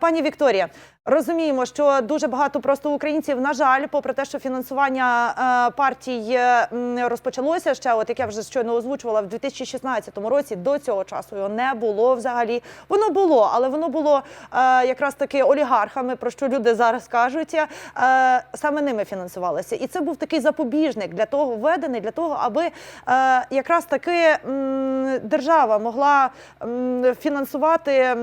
Пані Вікторія, розуміємо, що дуже багато просто українців, на жаль, попри те, що фінансування е, партій е, розпочалося ще, от як я вже щойно озвучувала, в 2016 році до цього часу його не було взагалі. Воно було, але воно було е, якраз таки олігархами, про що люди зараз кажуть. Саме ними фінансувалося. І це був такий запобіжник для того, введений для того, аби якраз таки держава могла фінансувати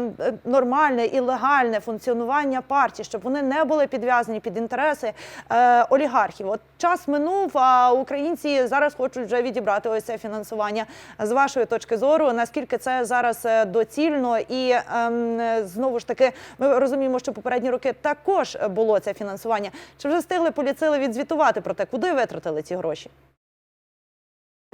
нормальне і легальне функціонування партій, щоб вони не були підв'язані під інтереси е, олігархів. От час минув, а українці зараз хочуть вже відібрати ось це фінансування. З вашої точки зору, наскільки це зараз е, доцільно, і ем, знову ж таки ми розуміємо, що попередні роки також було це фінансування. Чи вже встигли поліцили відзвітувати про те, куди витратили ці гроші?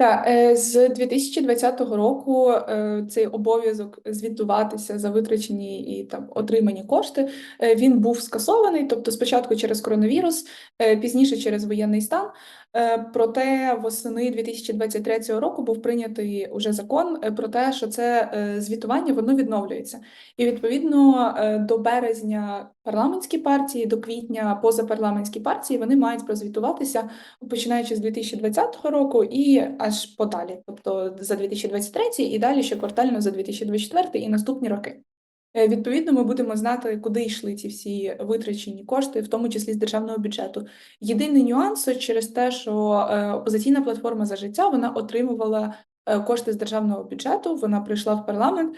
Так, е, з 2020 року е, цей обов'язок звітуватися за витрачені і там отримані кошти е, він був скасований. Тобто, спочатку через коронавірус, пізніше через воєнний стан. Е, Проте восени 2023 року був прийнятий уже закон е, про те, що це е, звітування воно відновлюється. І відповідно до березня парламентські партії, до квітня позапарламентські партії вони мають прозвітуватися починаючи з 2020 року і аж подалі, тобто за 2023 і далі ще квартально за 2024 і наступні роки. Е, Відповідно, ми будемо знати, куди йшли ці всі витрачені кошти, в тому числі з державного бюджету. Єдиний нюанс через те, що е, опозиційна платформа за життя вона отримувала е, кошти з державного бюджету. Вона прийшла в парламент,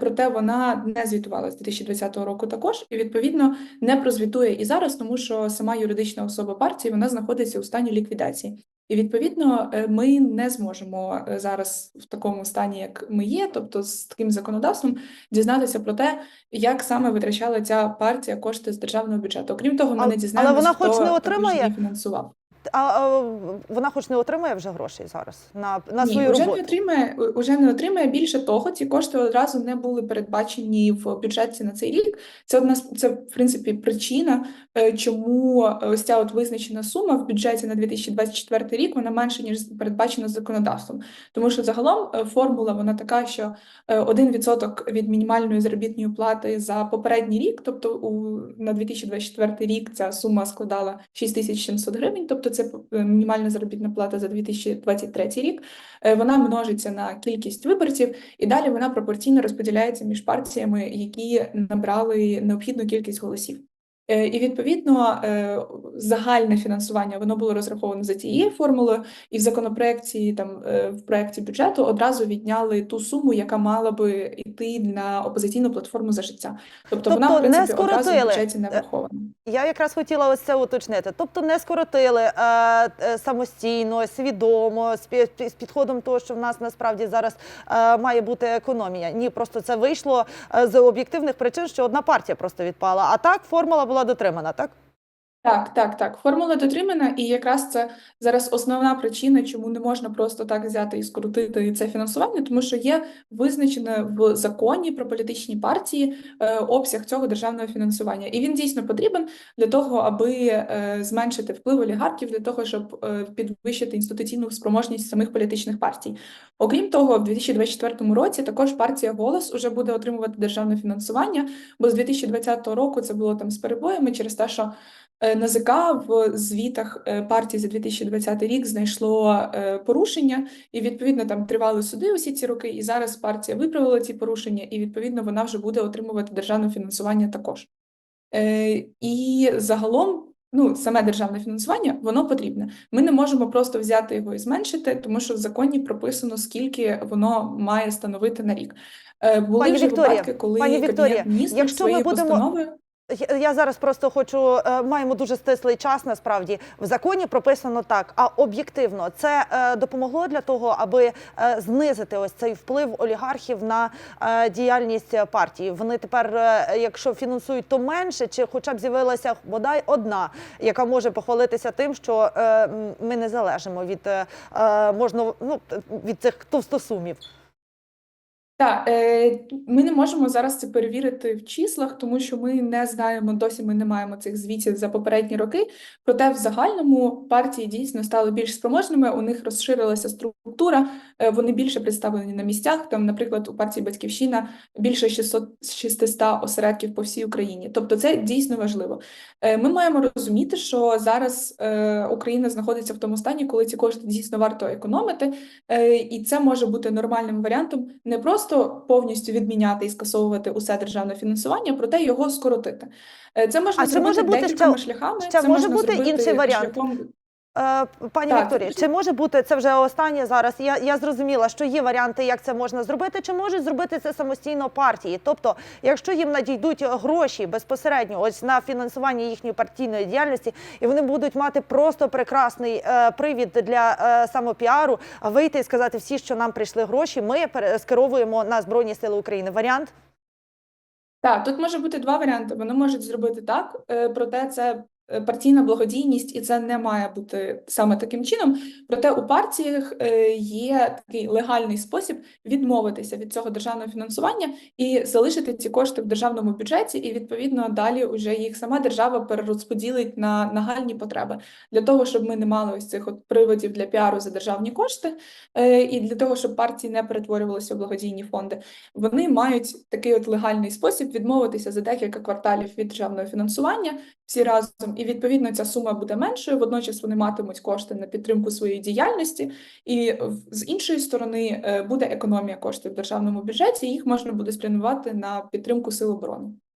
проте вона не звітувала з 2020 року також, і відповідно не прозвітує і зараз, тому що сама юридична особа партії вона знаходиться у стані ліквідації. І відповідно е, ми не зможемо е, зараз в такому стані, як ми є, тобто з таким законодавством, дізнатися про те, як саме витрачала ця партія кошти з державного бюджету. Окрім того, ми а, не дізнаємося, але вона хоч не отримає? фінансував. А, а вона хоч не отримує вже грошей зараз на, на Ні, свою уже роботу. не отримає, уже не отримає. Більше того, ці кошти одразу не були передбачені в бюджеті на цей рік. Це одна це в принципі причина, е, чому ось ця от визначена сума в бюджеті на 2024 рік вона менше ніж передбачена законодавством. Тому що загалом е, формула вона така, що е, 1% від мінімальної заробітної плати за попередній рік, тобто у на 2024 рік ця сума складала 6700 гривень, тобто це е, мінімальна заробітна плата за 2023 рік. Е, Вона множиться на кількість виборців, і далі вона пропорційно розподіляється між партіями, які набрали необхідну кількість голосів. Е, І відповідно е, загальне фінансування воно було розраховано за цією формулою, і в законопроекті там е, в проекті бюджету одразу відняли ту суму, яка мала би йти на опозиційну платформу за життя. Тобто, вона в Тобто не принципі одразу в бюджеті не врахована. Я якраз хотіла ось це уточнити. Тобто не скоротили е, самостійно, свідомо, з, підходом того, що в нас насправді зараз е, має бути економія. Ні, просто це вийшло з об'єктивних причин, що одна партія просто відпала. А так формула була дотримана, так? Так, так, так. Формула дотримана, і якраз це зараз основна причина, чому не можна просто так взяти і скоротити це фінансування, тому що є визначене в законі про політичні партії е, обсяг цього державного фінансування, і він дійсно потрібен для того, аби е, зменшити вплив олігархів, для того, щоб е, підвищити інституційну спроможність самих політичних партій. Окрім того, в 2024 році також партія «Голос» уже буде отримувати державне фінансування, бо з 2020 року це було там з перебоями через те, що НАЗК в звітах е, партії за 2020 рік знайшло е, порушення, і відповідно там тривали суди усі ці роки. І зараз партія виправила ці порушення, і відповідно вона вже буде отримувати державне фінансування також. Е, І загалом. Ну, саме державне фінансування, воно потрібне. Ми не можемо просто взяти його і зменшити, тому що в законі прописано, скільки воно має становити на рік. Е, Були Пані вже Вікторія, випадки, коли пані Кабінет Вікторія, міністрів якщо ми своєю будемо- постановою Я- зараз просто хочу е, маємо дуже стислий час. Насправді в законі прописано так. А об'єктивно це е, допомогло для того, аби е, знизити ось цей вплив олігархів на діяльність партії. Вони тепер, якщо фінансують, то менше, чи хоча б з'явилася бодай одна, яка може похвалитися тим, що ми не залежимо від можна ну від цих товстосумів. Так, е, ми не можемо зараз це перевірити в числах, тому що ми не знаємо, досі ми не маємо цих звітів за попередні роки. Проте в загальному партії дійсно стали більш спроможними, у них розширилася структура, е, вони більше представлені на місцях. Там, наприклад, у партії Батьківщина більше 600, 600 осередків по всій Україні. Тобто це дійсно важливо. Е, Ми маємо розуміти, що зараз Україна знаходиться в тому стані, коли ці кошти дійсно варто економити, і це може бути нормальним варіантом не просто повністю відміняти і скасовувати усе державне фінансування, проте його скоротити. Е, Це можна А зробити може бути декількома ще- шляхами. ще це може можна бути інший варіант? шляхом Пані Так. Вікторія, чи може бути це вже останнє зараз? Я, я зрозуміла, що є варіанти, як це можна зробити, чи можуть зробити це самостійно партії? Тобто, якщо їм надійдуть гроші безпосередньо ось на фінансування їхньої партійної діяльності, і вони будуть мати просто прекрасний е, привід для е, самопіару, а вийти і сказати всі, що нам прийшли гроші, ми скеровуємо на Збройні Сили України. Варіант? Так, тут може бути два варіанти. Вони можуть зробити так, е, проте це е, партійна благодійність, і це не має бути саме таким чином. Проте у партіях е, є такий легальний спосіб відмовитися від цього державного фінансування і залишити ці кошти в державному бюджеті, і відповідно далі вже їх сама держава перерозподілить на нагальні потреби для того, щоб ми не мали ось цих от приводів для піару за державні кошти, е, і для того, щоб партії не перетворювалися в благодійні фонди вони мають такий от легальний спосіб відмовитися за декілька кварталів від державного фінансування всі разом, і відповідно ця сума буде меншою. Водночас вони матимуть кошти на підтримку своєї діяльності, і з іншої сторони е, буде економія коштів в державному бюджеті. Їх можна буде спрямувати на підтримку сил оборони.